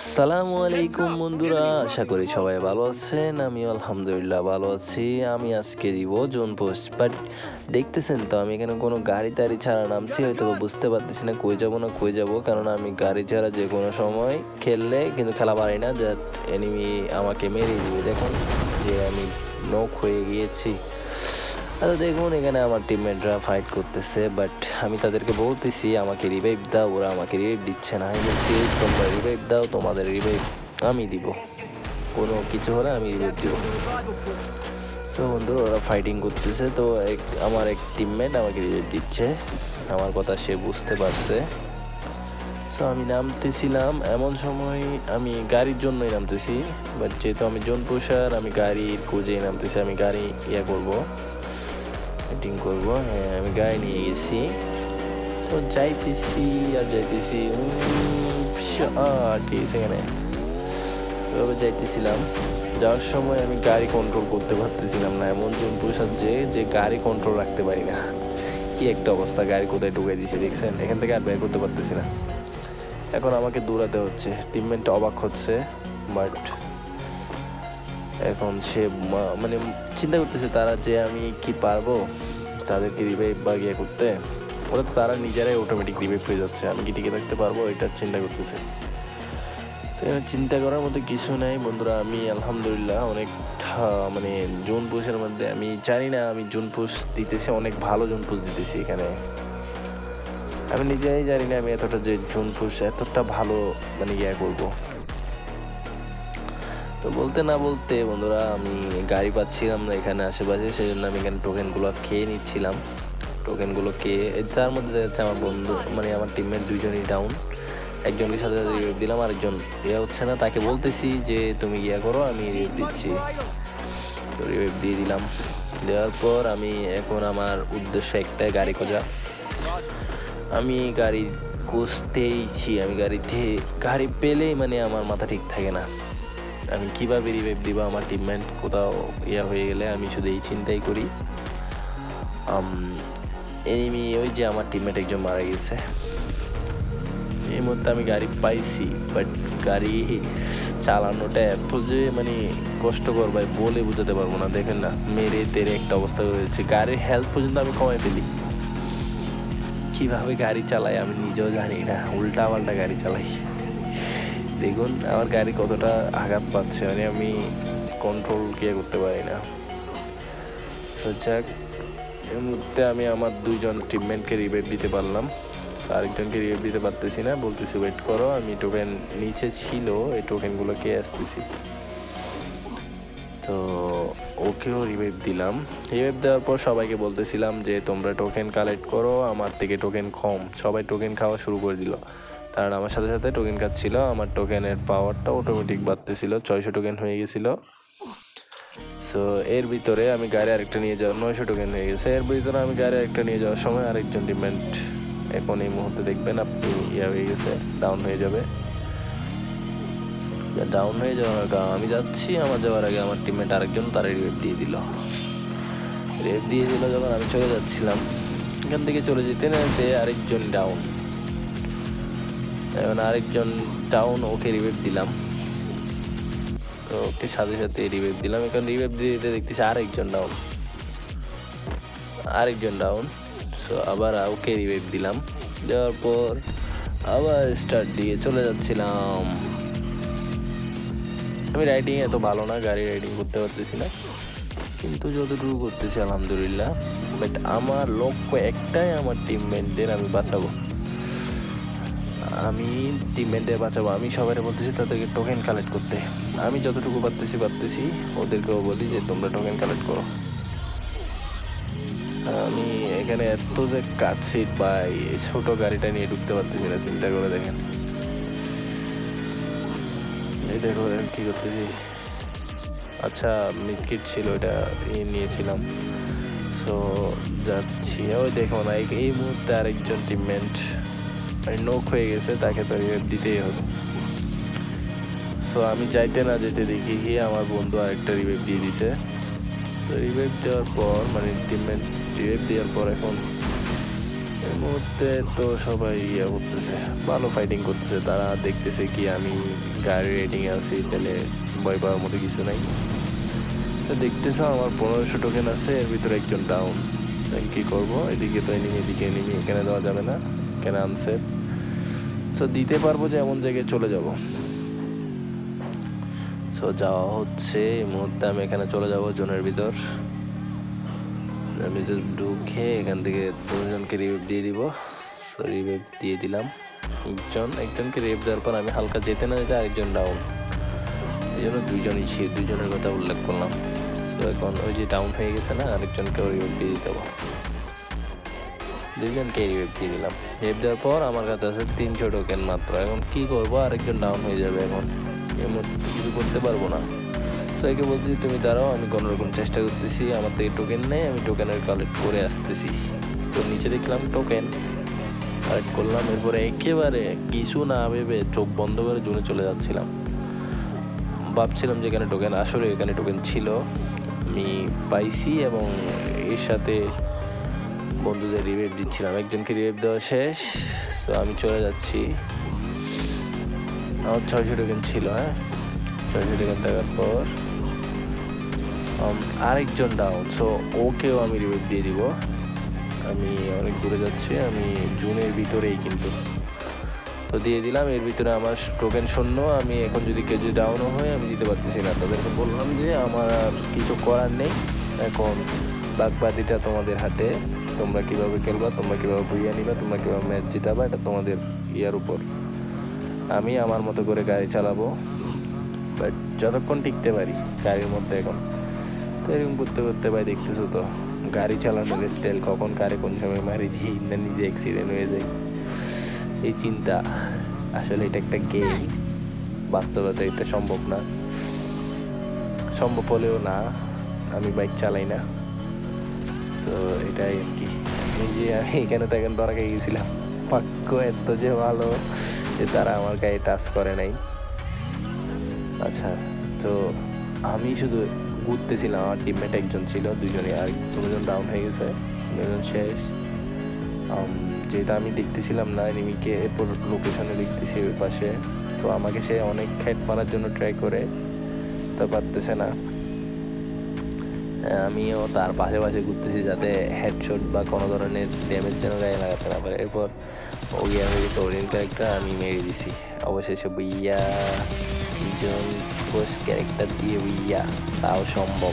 আসসালামু আলাইকুম বন্ধুরা, আশা করি সবাই ভালো আছেন। আমি আলহামদুলিল্লাহ ভালো আছি। আমি আজকে দিব জোন পোস্ট, বাট দেখতেছেন তো, আমি এখানে কোনো গাড়ি তাড়ি ছাড়া নামছি হয়তো বুঝতে পারতেছি না কই যাব না কই যাব, কারণ আমি গাড়ি ছাড়া যে কোনো সময় খেললে কিন্তু খেলা পারি না, যে এনিমি আমাকে মেরে দিবে। দেখুন যে আমি নক হয়ে গিয়েছি। আচ্ছা দেখুন, এখানে আমার টিমমেটরা ফাইট করতেছে বাট আমি তাদেরকে বলতেছি, আমাকে রিভাইভ দাও, ওরা আমাকে রিভাইভ দিচ্ছে না। আমি বলছি তোমরা রিভাইভ দাও, তোমাদের রিভাইভ আমি দিব। কোনো কিছু হলে আমি রিভাইভ দিব। সো বন্ধু, ওরা ফাইটিং করতেছে, তো এক, আমার এক টিমমেট আমাকে রিভাইভ দিচ্ছে। আমার কথা সে বুঝতে পারছে। সো আমি নামতেছিলাম, এমন সময় আমি গাড়ির জন্যই নামতেছি বাট যেহেতু আমি জোন পোষার, আমি গাড়ির খুঁজেই নামতেছি, আমি গাড়ি ইয়ে করব। মিটিং করব হ্যাঁ আমি গাড়ি নিয়ে গেছি। তো যাইতেছি, আর যাইতেছি ঠিক এখানে? এভাবে যাইতেছিলাম। যাওয়ার সময় আমি গাড়ি কন্ট্রোল করতে পারতেছিলাম না, এমন জন পুরুষার যে যে গাড়ি কন্ট্রোল রাখতে পারি না। কি একটা অবস্থা, গাড়ি কোথায় ঢুকে দিয়েছে দেখছেন? এখান থেকে আর বের করতে পারতেছি না। এখন আমাকে দৌড়াতে হচ্ছে। টিমমেটটা অবাক হচ্ছে বাট এখন সে মানে চিন্তা করতেছে তারা যে আমি কি পারব? তাদেরকে রিভাইভ বা ইয়ে করতে, ওরা তো তারা নিজেরাই অটোমেটিক রিভাইভ হয়ে যাচ্ছে। আমি কি টিকে থাকতে পারব? এটা চিন্তা করতেছে। তো চিন্তা করার মতো কিছু নাই। বন্ধুরা, আমি আলহামদুলিল্লাহ অনেক মানে জুন পুষের মধ্যে, আমি জানি না, আমি জুন পুষ দিতেছি, অনেক ভালো জুন পুষ দিতেছি এখানে। আমি নিজেই জানি না আমি এতটা যে জুন পুষ এতটা ভালো মানে ইয়ে করব। তো বলতে না বলতে বন্ধুরা, আমি গাড়ি পাচ্ছিলাম না এখানে আশেপাশে সেই জন্য আমি এখানে টোকেনগুলো খেয়ে নিচ্ছিলাম। টোকেনগুলো খেয়ে যার মধ্যে দেখা যাচ্ছে আমার বন্ধু মানে আমার টিমমেট দুজনই ডাউন একজনকে সাথে সাথে রিভিউ দিলাম, আরেকজন ইয়ে হচ্ছে না। তাকে বলতেছি যে, তুমি ইয়ে করো, আমি রিভিউ দিচ্ছি। তো রিভিউ দিয়ে দিলাম। দেওয়ার পর আমি এখন আমার উদ্দেশ্য একটাই, গাড়ি খোঁজা। আমি গাড়ি খুঁজতেইছি আমি গাড়িতে, গাড়ি পেলেই মানে আমার মাথা ঠিক থাকে না। আমি কীভাবে রিভাইভ দিব আমার টিমমেট কোথাও ইয়া হয়ে গেলে আমি শুধু এই চিন্তাই করি। এনিমি ওই যে আমার টিমমেট একজন মারা গেছে। এই মুহূর্তে আমি গাড়ি পাইছি বাট গাড়ি চালানোটা এত যে মানে কষ্টকর ভাই, বলে বোঝাতে পারব না। দেখেন না, মেরে তেরে একটা অবস্থা হয়েছে গাড়ির হেলথ পর্যন্ত আমি কমাই ফেলি। কীভাবে গাড়ি চালাই আমি নিজেও জানি না উল্টা পাল্টা গাড়ি চালাই। দেখুন আমার গাড়ি কতটা আঘাত পাচ্ছে মানে আমি কন্ট্রোল কে করতে পারি না। তো যাক এর মধ্যে আমি আমার দুইজন টিমমেটকে রিভাইভ দিতে পারলাম। আরেকজনকে রিভাইভ দিতে পারতেছি না, বলতেছি ওয়েট করো, আমি টোকেন নিচে ছিল, এই টোকেনগুলো কে আসতেছি। তো ওকেও রিভাইভ দিলাম। রিভাইভ দেওয়ার পর সবাইকে বলতেছিলাম যে, তোমরা টোকেন কালেক্ট করো, আমার থেকে টোকেন কম। সবাই টোকেন খাওয়া শুরু করে দিল। কারণ আমার সাথে সাথে টোকেন খাচ্ছিল আমার টোকেনের পাওয়ারটা অটোমেটিক বাড়তেছিল, ছয়শো টোকেন হয়ে গেছিল। সো এর ভিতরে আমি গাড়ি আরেকটা নিয়ে যাওয়ার, নয়শো টোকেন হয়ে গেছে। এর ভিতরে আমি গাড়ি আরেকটা নিয়ে যাওয়ার সময় আরেকজন ডিমেন্ট এখন এই মুহূর্তে দেখবেন আপনি ইয়া হয়ে গেছে ডাউন হয়ে যাবে। ডাউন হয়ে যাওয়ার আগে আমি যাচ্ছি, আমার যাওয়ার আগে আমার টিমমেট আরেকজন তার রেপ দিয়ে দিল। রেপ দিয়ে দিল যখন আমি চলে যাচ্ছিলাম, এখান থেকে চলে যেতে না আরেকজন ডাউন এখন আরেকজন ডাউন ওকে রিভেভ দিলাম। তো ওকে সাথে সাথে রিভেভ দিলাম। এখন রিভেভ দিয়ে দিতে দেখতেছি আরেকজন ডাউন আরেকজন ডাউন সো আবার ওকে রিভেভ দিলাম। দেওয়ার পর আবার স্টার্ট দিয়ে চলে যাচ্ছিলাম। আমি রাইডিং এত ভালো না, গাড়ি রাইডিং করতে পারতেছি না। কিন্তু যতটুকু করতেছি, আলহামদুলিল্লাহ। বাট আমার লক্ষ্য একটাই আমার টিমমেটদের আমি বাঁচাবো। আমি টিমমেটদের বাঁচাবো, আমি সবাই বলতেছি তাদেরকে টোকেন কালেক্ট করতে। আমি যতটুকু পারতেছি পারতেছি, ওদেরকেও বলি যে তোমরা টোকেন কালেক্ট করো। আমি এখানে এত যে কাটছিট বা এই ছোট গাড়িটা নিয়ে ঢুকতে পারতেছি না, চিন্তা করে দেখেন। এই দেখো কি করতেছি? আচ্ছা মিটকিট ছিল এটা নিয়েছিলাম। তো যাচ্ছি। ওই দেখো না, এই- মুহূর্তে আরেকজন টিমমেট নোক হয়ে গেছে, তাকে তো দিতেই হবে। সো আমি যাইতে না যেতে দেখি কি আমার বন্ধু আরেকটা রিভাইভ দিয়ে দিছে। তো রিভাইভ দেওয়ার পর মানে টিমমেট রিভাইভ দেওয়ার পর এখন এই মুহূর্তে তো সবাই ইয়ে করতেছে, ভালো ফাইটিং করতেছে। তারা দেখতেছে কি আমি গাড়ি রেটিং আছি, তাহলে ভয় পাওয়ার মতো কিছু নাই। তো দেখতেছো আমার পনেরোশো টোকেন আছে, এর ভিতরে একজন ডাউন কি করব? এদিকে তো এনিমি এদিকে এনিমি এখানে দেওয়া যাবে না। এখানে আনসে সো দিতে পারব যে এমন জায়গায় চলে যাব। সো যাওয়া হচ্ছে এই মুহূর্তে আমি এখানে চলে যাব জোনের ভিতর। আমি জাস্ট ঢুকে এখান থেকে দুজনকে রিভিভ দিয়ে দিব। সো রিভিভ দিয়ে দিলাম। একজন, একজনকে রিভিভ দেওয়ার পর আমি হালকা যেতে না যেতে আরেকজন ডাউন এই জন্য দুইজনই ছিল দুইজনের কথা উল্লেখ করলাম। সো এখন ওই যে ডাউন হয়ে গেছে না আরেকজনকে রিভিভ দিয়ে দিতে দুইজনকে রিভিভ দিয়ে দিলাম। রিভিভ দেওয়ার পর আমার কাছে আছে তিনশো টোকেন মাত্র। এখন কি করব? আরেকজন ডাউন হয়ে যাবে এখন। এর মধ্যে কিছু করতে পারব না। সো একে বলছি, তুমি দাঁড়াও, আমি কোনো রকম চেষ্টা করতেছি। আমার থেকে টোকেন নেই আমি টোকেনের কালেক্ট করে আসতেছি। তো নিচে দেখলাম টোকেন কালেক্ট করলাম, এরপরে একেবারে কিছু না ভেবে চোখ বন্ধ করে জুনে চলে যাচ্ছিলাম। ভাবছিলাম যে এখানে টোকেন আসলে এখানে টোকেন ছিল। আমি পাইছি এবং এর সাথে বন্ধুদের রিভাইভ দিচ্ছিলাম। একজনকে রিভাইভ দেওয়া শেষ। তো আমি চলে যাচ্ছি। আমার ছয়শো টোকেন ছিল হ্যাঁ? ছয়শো টোকেন থাকার পর um, আরেকজন ডাউন সো ওকেও আমি রিভাইভ দিয়ে দিব। আমি অনেক দূরে যাচ্ছি আমি জুনের ভিতরেই কিন্তু। তো দিয়ে দিলাম এর ভিতরে আমার টোকেন শূন্য। আমি এখন যদি যদি ডাউনও হয় আমি দিতে পারতেছি না। তাদেরকে বললাম যে আমার আর কিছু করার নেই। এখন বাগবাদিটা তোমাদের হাতে। তোমরা কীভাবে খেলবা তোমরা কীভাবে বইয়া নিবা তোমরা কীভাবে ম্যাচ জিতাবা এটা তোমাদের ইয়ার উপর। আমি আমার মতো করে গাড়ি চালাবো বাট যতক্ষণ টিকতে পারি গাড়ির মধ্যে এখন। তো এরকম করতে করতে ভাই দেখতেছো তো গাড়ি চালানোর স্টাইল কখন কারে কোন সময় মারি দিই না নিজে অ্যাক্সিডেন্ট হয়ে যায়। এই চিন্তা আসলে এটা একটা গেম বাস্তবতা এটা সম্ভব না। সম্ভব হলেও না আমি বাইক চালাই না। তো এটাই আর কি। যে আমি এখানে তো এখন দরকার গেছিলাম। পাক্য এত যে ভালো যে তারা আমার গায়ে টাচ করে নাই। আচ্ছা তো আমি শুধু ঘুরতেছিলাম। আমার টিমমেট একজন ছিল, দুজনে আর দুজন ডাউন হয়ে গেছে, দুজন শেষ। যেটা আমি দেখতেছিলাম না, এনিমিকে এরপর লোকেশনে দেখতেছি ওই পাশে। তো আমাকে সে অনেক হেড মারার জন্য ট্রাই করে। তা পারতেছে না। আমিও তার পাশে পাশে ঘুরতেছি যাতে হেডশট বা কোনো ধরনের ড্যামেজ যেন গায়ে লাগাতে না পারে। এরপর ওই হয়ে গেছে ওরিয়েন ক্যারেক্টার আমি মেরে দিছি। অবশেষে বইয়া জন ফোর্স ক্যারেক্টার দিয়ে বইয়া তাও সম্ভব।